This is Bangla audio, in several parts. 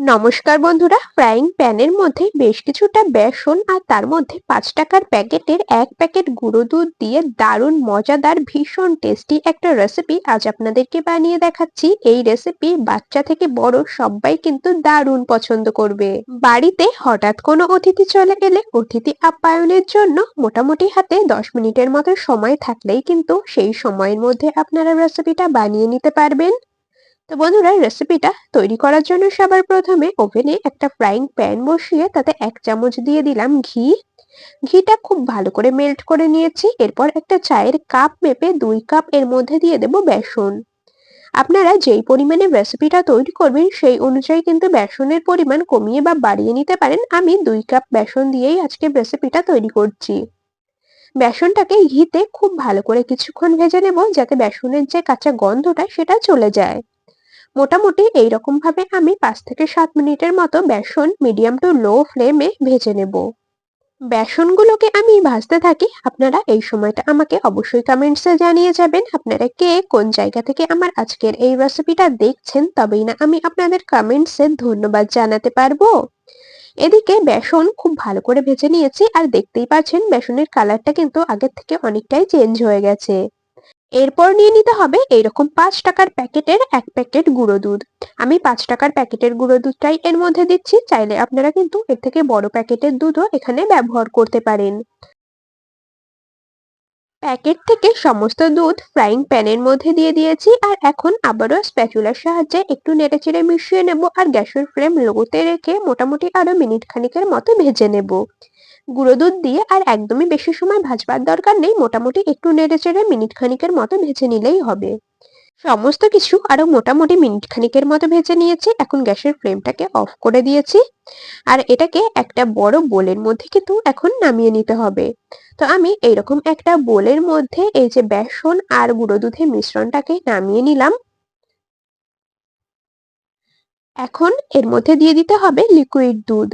নমস্কার বন্ধুরা ফ্রাইং প্যানের মধ্যে বেশ কিছুটা বেসন আর তার মধ্যে পাঁচ টাকার প্যাকেটের এক প্যাকেট গুঁড়ো দুধ দিয়ে দারুণ মজাদার ভীষণ টেস্টি একটা রেসিপি আজ আপনাদেরকে বানিয়ে দেখাচ্ছি। এই রেসিপি বাচ্চা থেকে বড় সবাই কিন্তু দারুণ পছন্দ করবে। বাড়িতে হঠাৎ কোনো অতিথি চলে গেলে অতিথি আপ্যায়নের জন্য মোটামুটি হাতে দশ মিনিটের মতো সময় থাকলেই কিন্তু সেই সময়ের মধ্যে আপনারা রেসিপিটা বানিয়ে নিতে পারবেন। তো বন্ধুরা রেসিপিটা তৈরি করার জন্য সবার প্রথমে ওভেনে একটা ফ্রাইং প্যান বসিয়ে তাতে এক চামচ দিয়ে দিলাম ঘি। ঘিটা খুব ভালো করে মেল্ট করে নিয়েছি। এরপর একটা চায়ের কাপ মেপে দুই কাপ এর মধ্যে দিয়ে দেব বেসন। আপনারা যেই পরিমাণে রেসিপিটা তৈরি করবেন, সেই অনুযায়ী কিন্তু বেসনের পরিমাণ কমিয়ে বা বাড়িয়ে নিতে পারেন। আমি দুই কাপ বেসন দিয়েই আজকে রেসিপিটা তৈরি করছি। বেসনটাকে ঘিতে খুব ভালো করে কিছুক্ষণ ভেজে নেব যাতে বেসনের যে কাঁচা গন্ধটা, সেটা চলে যায়। মোটামুটি এইরকম ভাবে আমি পাঁচ থেকে সাত মিনিটের মতো বেসন মিডিয়াম টু লো ফ্লেমে ভেজে নেব। বেসনগুলোকে আমি ভাজতে থাকি। আপনারা এই সময়টা আমাকে অবশ্যই কমেন্টসে জানিয়ে যাবেন, আপনারা কে কোন জায়গা থেকে আমার আজকের এই রেসিপিটা দেখছেন, তবেই না আমি আপনাদের কমেন্টসে ধন্যবাদ জানাতে পারব। এদিকে বেসন খুব ভালো করে ভেজে নিয়েছি, আর দেখতেই পাচ্ছেন বেসনের কালারটা কিন্তু আগের থেকে অনেকটাই চেঞ্জ হয়ে গেছে। এরপর নিয়ে নিতে হবে এইরকম পাঁচ টাকার প্যাকেটের এক প্যাকেট গুঁড়ো দুধ। আমি পাঁচ টাকার প্যাকেটের গুঁড়ো দুধটাই এর মধ্যে দিচ্ছি, চাইলে আপনারা কিন্তু এর থেকে বড় প্যাকেটের দুধও এখানে ব্যবহার করতে পারেন। প্যাকেট থেকে সমস্ত দুধ ফ্রাইং প্যানের মধ্যে দিয়ে দিয়েছি আর এখন আবারও স্প্যাচুলার সাহায্যে একটু নেড়েচেড়ে মিশিয়ে নেব আর গ্যাসের ফ্লেম লোতে রেখে মোটামুটি আরও মিনিট খানিকের মতো ভেজে নেব। গুঁড়ো দুধ দিয়ে আর একদমই বেশি সময় ভাজবার দরকার নেই, মোটামুটি একটু নেড়ে চেড়ে মিনিট খানিকের মতো ভেজে নিলেই হবে। সমস্ত কিছু আরও মোটামুটি মিনিট খানিকের মতো ভেজে নিয়েছি। এখন গ্যাসের ফ্লেমটাকে অফ করে দিয়েছি। আর এটাকে একটা বড় বোলের মধ্যে কিন্তু এখন নামিয়ে নিতে হবে। তো আমি এইরকম একটা বোলের মধ্যে এই যে বেসন আর গুঁড়ো দুধের মিশ্রণটাকে নামিয়ে নিলাম। এখন এর মধ্যে দিয়ে দিতে হবে লিকুইড দুধ।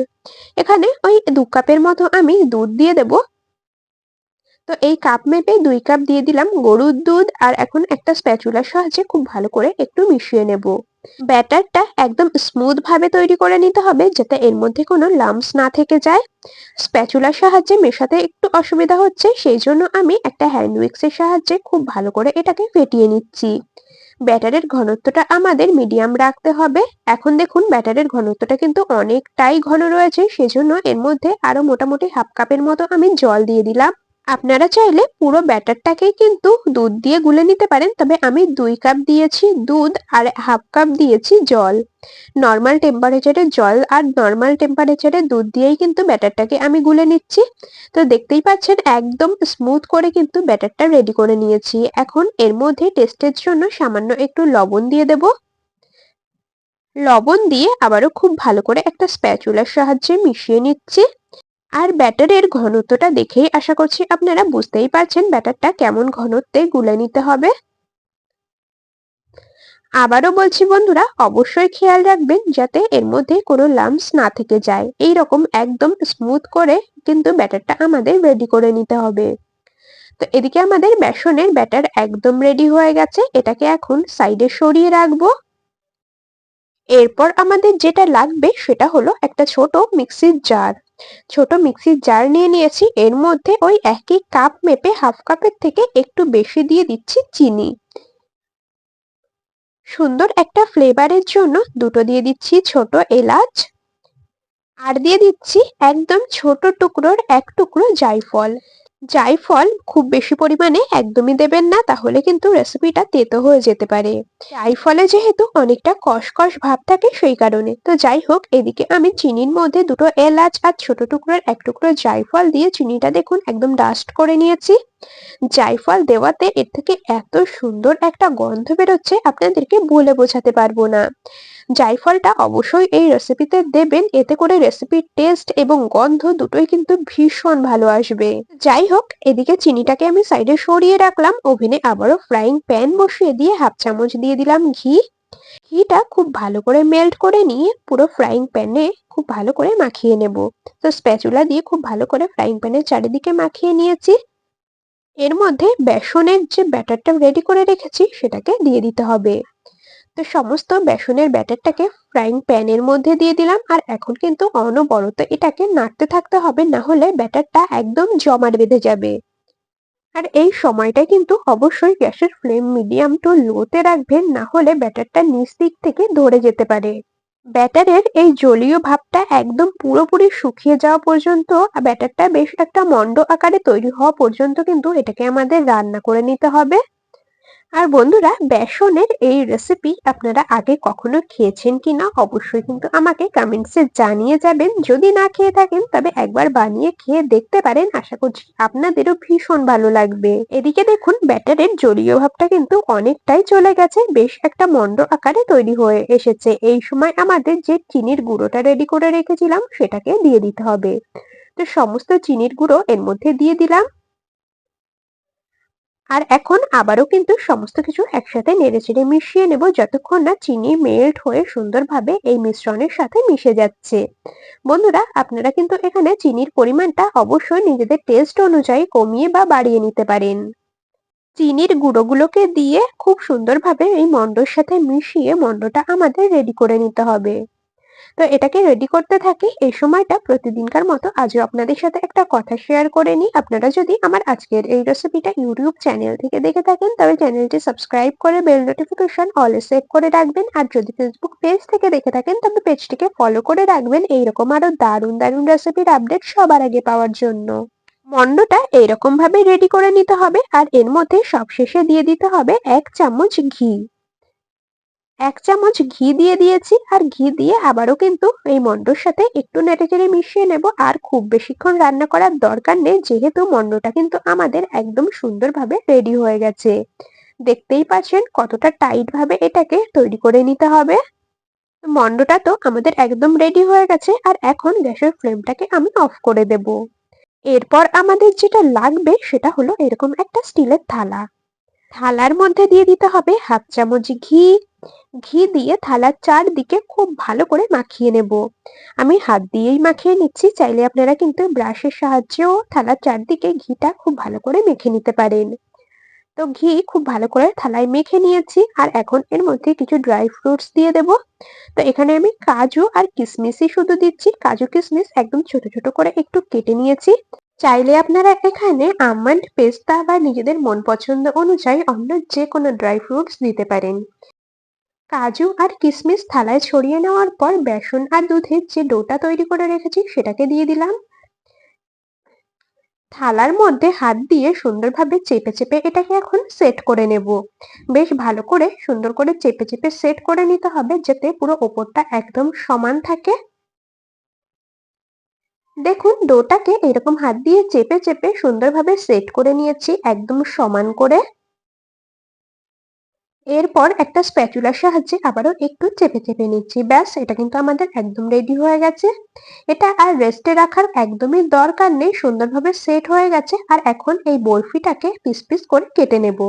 এখানে ওই দু কাপের মতো আমি দুধ দিয়ে দেব। তো এই কাপ মেপে দুই কাপ দিয়ে দিলাম গরুর দুধ আর এখন একটা স্প্যাচুলার সাহায্যে খুব ভালো করে একটু মিশিয়ে নেব। ব্যাটারটা একদম স্মুথ ভাবে তৈরি করে নিতে হবে যাতে এর মধ্যে কোনো লাম্পস না থেকে যায়। স্প্যাচুলার সাহায্যে মেশাতে একটু অসুবিধা হচ্ছে, সেই জন্য আমি একটা হ্যান্ড উইক্সের সাহায্যে খুব ভালো করে এটাকে ফেটিয়ে নিচ্ছি। ব্যাটারের ঘনত্বটা আমাদের মিডিয়াম রাখতে হবে। এখন দেখুন ব্যাটারের ঘনত্বটা কিন্তু অনেকটাই ঘন রয়েছে, সেজন্য এর মধ্যে আরও মোটামুটি হাফ কাপের মতো আমি জল দিয়ে দিলাম। আপনারা চাইলে পুরো ব্যাটারটাকেই কিন্তু দুধ দিয়ে গুলে নিতে পারেন। তবে আমি দুই কাপ দিয়েছি দুধ আর হাফ কাপ দিয়েছি জল। নর্মাল টেম্পারেচারে জল আর নর্মাল টেম্পারেচারে দুধ দিয়েই কিন্তু ব্যাটারটাকে আমি গুলে নিচ্ছি। তো দেখতেই পাচ্ছেন, একদম স্মুথ করে কিন্তু ব্যাটারটা রেডি করে নিয়েছি। এখন এর মধ্যে টেস্টের জন্য সামান্য একটু লবণ দিয়ে দেব। লবণ দিয়ে আবারও খুব ভালো করে একটা স্প্যাচুলার সাহায্যে মিশিয়ে নিচ্ছি। আর ব্যাটারের ঘনত্বটা দেখেই আশা করছি আপনারা বুঝতেই পারছেন ব্যাটারটা কেমন ঘনত্বে গুলে নিতে হবে। আবারও বলছি বন্ধুরা, অবশ্যই খেয়াল রাখবেন যাতে এর মধ্যে কোনো লাম্পস না থেকে যায়। এই রকম একদম স্মুথ করে কিন্তু ব্যাটারটা আমাদের রেডি করে নিতে হবে। তো এদিকে আমাদের বেসনের ব্যাটার একদম রেডি হয়ে গেছে, এটাকে এখন সাইডে সরিয়ে রাখব। এরপর আমাদের যেটা লাগবে সেটা হলো একটা ছোট মিক্সির জার ছোট মিক্সির জার নিয়ে নিয়েছি। এর মধ্যে ওই একই কাপ মেপে হাফ কাপের থেকে একটু বেশি দিয়ে দিচ্ছি চিনি। সুন্দর একটা ফ্লেভারের জন্য দুটো দিয়ে দিচ্ছি ছোট এলাচ। আর দিয়ে দিচ্ছি একদম ছোট টুকরোর এক টুকরো জায়ফল। জায়ফল খুব বেশি পরিমাণে একদমই দেবেন না, তাহলে কিন্তু রেসিপিটা তেতো হয়ে যেতে পারে। জায়ফলে যেহেতু অনেকটা কষকষ ভাব থাকে সেই কারণে। তো যাই হোক, এদিকে আমি চিনির মধ্যে দুটো এলাচ আর ছোট টুকরোর এক টুকরো জায়ফল দিয়ে চিনিটা দেখুন একদম ডাস্ট করে নিয়েছি। জায়ফল দেওয়াতে এর থেকে এত সুন্দর একটা গন্ধ বেরোচ্ছে, আপনাদেরকে বলে বোঝাতে পারব না। জায়ফলটা অবশ্যই এই রেসিপিতে দেবেন। এতে করে রেসিপির টেস্ট এবং গন্ধ দুটোই কিন্তু ভীষণ ভালো আসবে। যাই হোক এদিকে চিনিটাকে আমি সাইডে সরিয়ে রাখলাম। ওভেনে আবারও ফ্রাইং প্যান বসিয়ে দিয়ে হাফ চামচ দিয়ে দিলাম ঘি। ঘিটা খুব ভালো করে মেল্ট করে নিয়ে পুরো ফ্রাইং প্যানে খুব ভালো করে মাখিয়ে নেব। তো স্প্যাচুলা দিয়ে খুব ভালো করে ফ্রাইং প্যানের চারিদিকে মাখিয়ে নিয়েছি। এর মধ্যে বেসনের যে ব্যাটারটা রেডি করে রেখেছি, সেটাকে দিয়ে দিতে হবে। তো সমস্ত বেসনের ব্যাটারটাকে ফ্রাইং প্যানের মধ্যে দিয়ে দিলাম। আর এখন কিন্তু অনবরত এটাকে নাড়তে থাকতে হবে, না হলে ব্যাটারটা একদম জমাট বেঁধে যাবে। আর এই সময়টা কিন্তু অবশ্যই গ্যাসের ফ্লেম মিডিয়াম টু লোতে রাখবেন, না হলে ব্যাটারটা নিচ দিক থেকে ধরে যেতে পারে। ব্যাটারের এই জলীয় ভাবটা একদম পুরোপুরি শুকিয়ে যাওয়া পর্যন্ত আর ব্যাটারটা বেশ একটা মন্ড আকারে তৈরি হওয়া পর্যন্ত কিন্তু এটাকে আমাদের রান্না করে নিতে হবে। আর বন্ধুরা, বেসনের এই রেসিপি আপনারা আগে কখনো খেয়েছেন কিনা অবশ্যই কিন্তু আমাকে কমেন্টসে জানিয়ে যাবেন। যদি না খেয়ে থাকেন, তবে একবার বানিয়ে খেয়ে দেখতে পারেন। আশা করছি আপনাদেরও ভীষণ ভালো লাগবে। এদিকে দেখুন, ব্যাটারের জলীয় ভাবটা কিন্তু অনেকটাই চলে গেছে। বেশ একটা মন্ড আকারে তৈরি হয়ে এসেছে। এই সময় আমাদের যে চিনির গুঁড়োটা রেডি করে রেখেছিলাম, সেটাকে দিয়ে দিতে হবে। তো সমস্ত চিনির গুঁড়ো এর মধ্যে দিয়ে দিলাম। আর এখন আবারও কিন্তু সমস্ত কিছু একসাথে নেড়েচেড়ে মিশিয়ে নেব যতক্ষণ না চিনি মেল্ট হয়ে সুন্দরভাবে এই মিশ্রণের সাথে মিশে যাচ্ছে। বন্ধুরা, আপনারা কিন্তু এখানে চিনির পরিমাণটা অবশ্যই নিজেদের টেস্ট অনুযায়ী কমিয়ে বা বাড়িয়ে নিতে পারেন। চিনির গুঁড়োগুলোকে দিয়ে খুব সুন্দরভাবে এই মন্ডর সাথে মিশিয়ে মন্ডটা আমাদের রেডি করে নিতে হবে। তো এটাকে রেডি করতে থাকি। এই সময়টা প্রতিদিনকার মতো আজও আপনাদের সাথে একটা কথা শেয়ার করে নিই। আপনারা যদি আমার আজকের এই রেসিপিটা ইউটিউব চ্যানেল থেকে দেখে থাকেন, তবে চ্যানেলটি সাবস্ক্রাইব করে বেল নোটিফিকেশন অলে সেট করে রাখবেন। আর যদি ফেসবুক পেজ থেকে দেখে থাকেন, তবে পেজটিকে ফলো করে রাখবেন। এইরকম আরও দারুণ দারুণ রেসিপির আপডেট সবার আগে পাওয়ার জন্য। মন্ডটা এইরকম ভাবে রেডি করে নিতে হবে। আর এর মধ্যে সবশেষে দিয়ে দিতে হবে এক চামচ ঘি। এক চামচ ঘি দিয়ে দিয়েছি, আর ঘি দিয়ে আবারও কিন্তু এই মন্ডর সাথে একটু নেড়েচেড়ে মিশিয়ে নেব। আর খুব বেশিক্ষণ রান্না করার দরকার নেই, যেহেতু মন্ডটা কিন্তু আমাদের একদম সুন্দরভাবে রেডি হয়ে গেছে। দেখতেই পাচ্ছেন কতটা টাইট ভাবে এটাকে তৈরি করে নিতে হবে। মন্ডটা তো আমাদের একদম রেডি হয়ে গেছে, আর এখন গ্যাসের ফ্লেমটাকে আমি অফ করে দেব। এরপর আমাদের যেটা লাগবে সেটা হলো এরকম একটা স্টিলের থালা। থালার মধ্যে দিয়ে দিতে হবে হাফ চামচ ঘি। ঘি দিয়ে থালার চারদিকে খুব ভালো করে মাখিয়ে নেব। আমি হাত দিয়েই মাখিয়ে নিচ্ছি, চাইলে আপনারা কিন্তু ব্রাশের সাহায্যেও থালার চারদিকে ঘিটা খুব ভালো করে মেখে নিতে পারেন। তো ঘি খুব ভালো করে থালায় মেখে নিয়েছি, আর এখন এর মধ্যে কিছু ড্রাই ফ্রুটস দিয়ে দেব। তো এখানে আমি কাজু আর কিশমিশই শুধু দিচ্ছি। কাজু কিশমিশ একদম ছোট ছোট করে একটু কেটে নিয়েছি। চাইলে আপনারা এখানে আমন্ড, পেস্তা বা নিজেদের মন পছন্দ অনুযায়ী অন্য যে কোনো ড্রাই ফ্রুটস দিতে পারেন। কাজু আর কিশমিশ থালায় ছড়িয়ে নেওয়ার পর বেসন আর দুধের যে ডোটা তৈরি করে রেখেছি সেটাকে দিয়ে দিলাম। থালার মধ্যে হাত দিয়ে সুন্দরভাবে চেপে চেপে এটাকে এখন সেট করে নেব। বেশ ভালো করে সুন্দর করে চেপে চেপে সেট করে নিতে হবে যাতে পুরো ওপরটা একদম সমান থাকে। দেখুন, ডোটাকে এরকম হাত দিয়ে চেপে চেপে সুন্দরভাবে সেট করে নিয়েছি, একদম সমান করে। এরপর একটা স্প্যাচুলার সাহায্যে আবারও একটু চেপে চেপে নিচ্ছি। ব্যাস, এটা কিন্তু আমাদের একদম রেডি হয়ে গেছে। এটা আর রেস্টে রাখার একদমই দরকার নেই, সুন্দরভাবে সেট হয়ে গেছে। আর এখন এই বরফিটাকে পিস পিস করে কেটে নেব।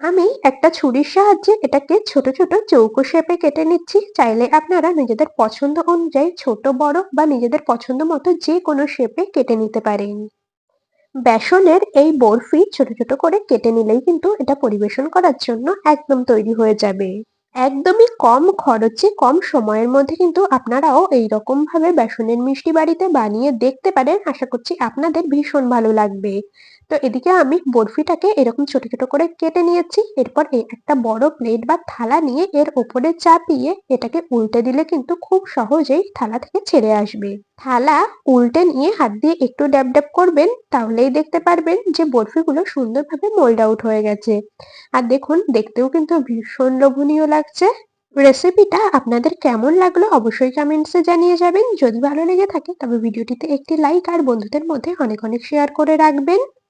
আমি একটা ছুরির সাহায্যে এটাকে ছোট ছোট চৌকো শেপে কেটে নিচ্ছি। চাইলে আপনারা নিজেদের পছন্দ অনুযায়ী ছোট, বড় বা নিজেদের পছন্দ মতো যে কোনো শেপে কেটে নিতে পারেন। বেসনের এই বরফি ছোট ছোট করে কেটে নিলেই কিন্তু এটা পরিবেশন করার জন্য একদম তৈরি হয়ে যাবে। একদমই কম খরচে, কম সময়ের মধ্যে কিন্তু আপনারাও এই রকম ভাবে বেসনের মিষ্টি বাড়িতে বানিয়ে দেখতে পারেন। আশা করছি আপনাদের ভীষণ ভালো লাগবে। তো এদিকে আমি বরফিটাকে এরকম ছোট ছোট করে কেটে নিয়েছি। এরপর একটা বড় প্লেট বা থালা নিয়ে এর ওপরে চাপিয়ে এটাকে উল্টে দিলে কিন্তু খুব সহজেই থালা থেকে ছেড়ে আসবে। থালা উল্টে নিয়ে হাত দিয়ে একটু ড্যাব ড্যাব করবেন, তাহলেই দেখতে পারবেন যে বরফিগুলো সুন্দরভাবে মোল্ড আউট হয়ে গেছে। আর দেখুন, দেখতেও কিন্তু ভীষণ লোভনীয় লাগছে। রেসিপিটা আপনাদের কেমন লাগল অবশ্যই কমেন্টসে জানিয়ে যাবেন। যদি ভালো লেগে থাকে, তবে ভিডিওটিতে একটি লাইক আর বন্ধুদের মধ্যে অনেক অনেক শেয়ার করে রাখবেন।